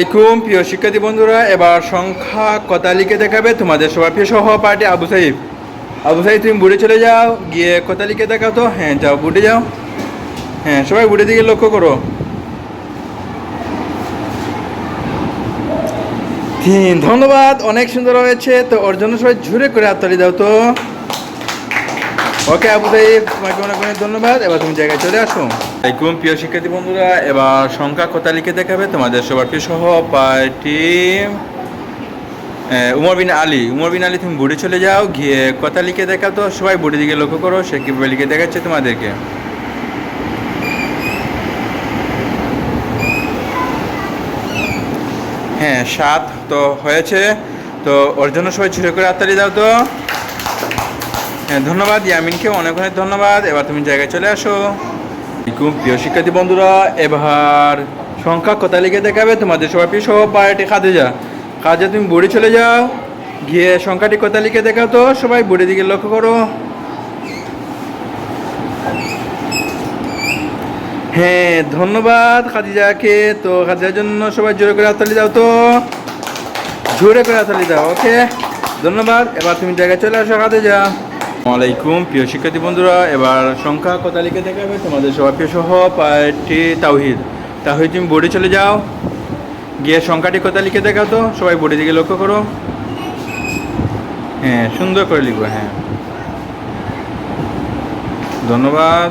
আসসালামাইকুম প্রিয় শিক্ষার্থী বন্ধুরা, এবার সংখ্যা কথা লিখে দেখাবে তোমাদের সবার প্রিয় সহপাঠী আবু সাইফ। আবু সাইফ, তুমি বুড়ে চলে যাও, গিয়ে কথা লিখে দেখাও তো। হ্যাঁ যাও, বুড়ে যাও। হ্যাঁ সবাই বুড়ে দিকে লক্ষ্য করো। তিন ধন্যবাদ, অনেক সুন্দর হয়েছে, তো ওর জন্য সবাই ঝুড়ে করে হাততালি দাও তো। ওকে আবু সাইফ তোমাকে অনেক অনেক ধন্যবাদ। এবার তুমি জায়গায় চলে আসো। আলাইকুম, প্রিয় শিক্ষার্থী বন্ধুরা, এবার সংখ্যা কথা লিখে দেখাবে তোমাদের সবার প্রিয় সহপাঠী উমর বিন আলী। উমর বিন আলী, তুমি বুড়ি চলে যাও, গিয়ে কথা লিখে দেখাও তো, সবাই বুড়ি দিকে লক্ষ্য করো, সে কীভাবে লিখে দেখাচ্ছে তোমাদেরকে। হ্যাঁ সাত তো হয়েছে, তো ওর জন্য সবাই ছুটে করে হাততালি দাও তো। ধন্যবাদ ইয়ামিনকে অনেক অনেক ধন্যবাদ। এবার তুমি জায়গায় চলে আসো। প্রিয় শিক্ষার্থী বন্ধুরা, এবার সংখ্যা কথা লিখে দেখাবে? তোমাদের সবাই প্রিয় সহপাঠী খাদেজা। কাজে তুমি বুড়ি চলে যাও। গিয়ে সংখ্যাটি কথা লিখে দেখাও তো, সবাই বুড়ি দিকে লক্ষ্য করো। হ্যাঁ ধন্যবাদ খাদিজাকে। তো খাদিজার জন্য সবাই জোরে করে হাততালি দাও তো। জোরে করে হাততালি দাও, ওকে? ধন্যবাদ, এবার তুমি জায়গায় চলে আসো খাদিজা। ওয়ালাইকুম প্রিয় শিক্ষার্থী বন্ধুরা, এবার সংখ্যা কথা লিখে দেখাবে তোমাদের সবার প্রিয় সহ পার্টি তাওহিদ। তাহিদ তুমি বোর্ডে চলে যাও, গিয়ে সংখ্যাটি কথা লিখে দেখাও তো, সবাই বোর্ডে দিকে লক্ষ্য করো। হ্যাঁ সুন্দর করে লিখব হ্যাঁ। ধন্যবাদ।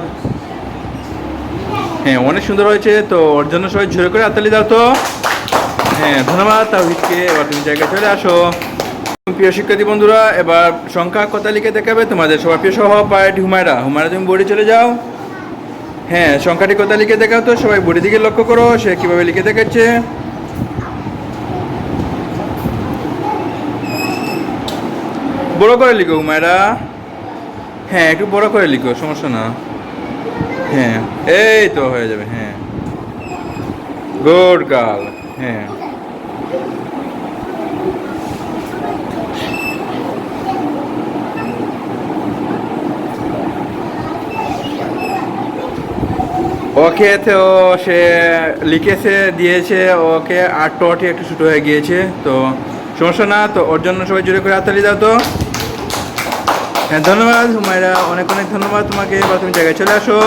হ্যাঁ অনেক সুন্দর হয়েছে, তো ওর জন্য সবাই ঝরে করে হাততালি দাও তো। হ্যাঁ ধন্যবাদ তাহিদকে এবার তুমি জায়গায় চলে আসো। প্রিয় শিক্ষার্থী বন্ধুরা, এবার সংখ্যা কথা লিখে দেখাবে তোমাদের সবার প্রিয় সহপাঠী হুমায়রা। হুমায়রা, তুমি বোর্ডে চলে যাও। হ্যাঁ সংখ্যাটি কথা লিখে দেখাও তো, সবাই বোর্ডের দিকে লক্ষ্য করো, সে কীভাবে লিখে দেখাচ্ছে। বড় করে লিখো হুমায়রা। হ্যাঁ একটু বড় করে লিখো, সমস্যা না। হ্যাঁ এই তো হয়ে যাবে হ্যাঁ। গুড গার্ল হ্যাঁ। ওকে তো সে লিখেছে, দিয়েছে, ওকে আর টটি একটু ছোটো হয়ে গিয়েছে, তো সমস্যা না, তো ওর জন্য সবাই জোরে করে হাততালি দাও তো। হ্যাঁ ধন্যবাদ, হুমায়রা, অনেক অনেক ধন্যবাদ তোমাকে এবার তুমি জায়গায় চলে আসো।